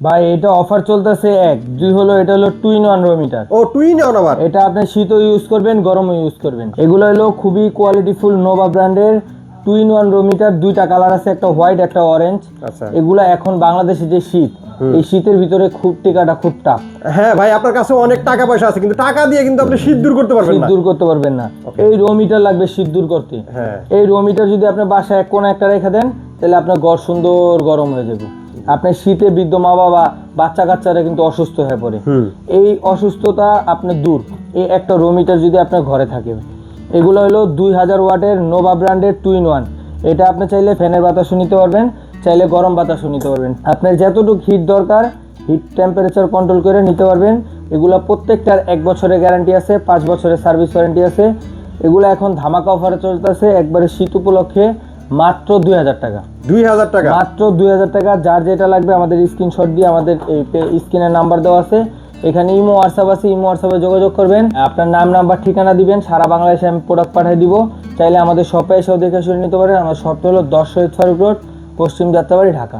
ভাই এটা অফার চলতেছে এক দুই হলো এটা হলো টু ইন ওয়ান রোমিটার ও টুই নেওয়ান আবার? এটা আপনি শীতও ইউজ করবেন গরমও ইউজ করবেন। এগুলো হলো খুবই কোয়ালিটিফুল নোভা ব্র্যান্ডের টু ইন ওয়ান রোমিটার দুইটা কালার আছে একটা হোয়াইট একটা অরেঞ্জ আচ্ছা। এগুলা এখন বাংলাদেশে যে শীত এই শীতের ভিতরে খুব টেকাটা খুব টাফ হ্যাঁ ভাই আপনার কাছে অনেক টাকা পয়সা আছে কিন্তু টাকা দিয়ে কিন্তু আপনি শীত দূর করতে পারবেন না। দূর করতে পারবেন না। এই রোমিটার লাগবে শীত দূর করতে। হ্যাঁ। এই রোমিটার যদি আপনি বাসায় এক কোণে একটা রেখে দেন তাহলে আপনার ঘর সুন্দর গরম হয়ে যাবে। আপনার শীতে বৃদ্ধ মা বাবা বাচ্চা কাচ্চারা কিন্তু অসুস্থ হয়ে পড়ে। এই অসুস্থতা আপনার দূর। এই একটা রোমিটার যদি আপনার ঘরে থাকে। এগুলো হলো দুই হাজার ওয়াটের নোভা ব্র্যান্ডের টু ইন ওয়ান। এটা আপনি চাইলে ফ্যানের বাতাসও নিতে পারবেন চাইলে গরম বাতাসও নিতে পারবেন। আপনার যতটুকু হিট দরকার হিট টেম্পারেচার কন্ট্রোল করে নিতে পারবেন। এগুলো প্রত্যেকটার এক বছরের গ্যারান্টি আছে পাঁচ বছরের সার্ভিস ওয়ারেন্টি আছে। এগুলো এখন ধামাকা অফারে চলতেছে একবারে শীত উপলক্ষে। মাত্র দুই হাজার টাকা। দুই হাজার টাকা? মাত্র দুই হাজার টাকা যার যেটা লাগবে আমাদের স্ক্রিনশট দিয়ে আমাদের এই স্ক্রিনের নাম্বার দেওয়া আছে। এখানে ইমো হোয়াটসঅ্যাপ আছে ইমো হোয়াটসঅ্যাপে যোগাযোগ করবেন। আপনার নাম নাম্বার ঠিকানা দিবেন। সারা বাংলাদেশে আমি প্রোডাক্ট পাঠিয়ে দিব। চাইলে আমাদের শপে এসেও দেখে শুনে নিতে পারেন। আমার শপটা হলো দশ সৈয়দ ফারুক রোড পশ্চিম যাত্রাবাড়ি ঢাকা।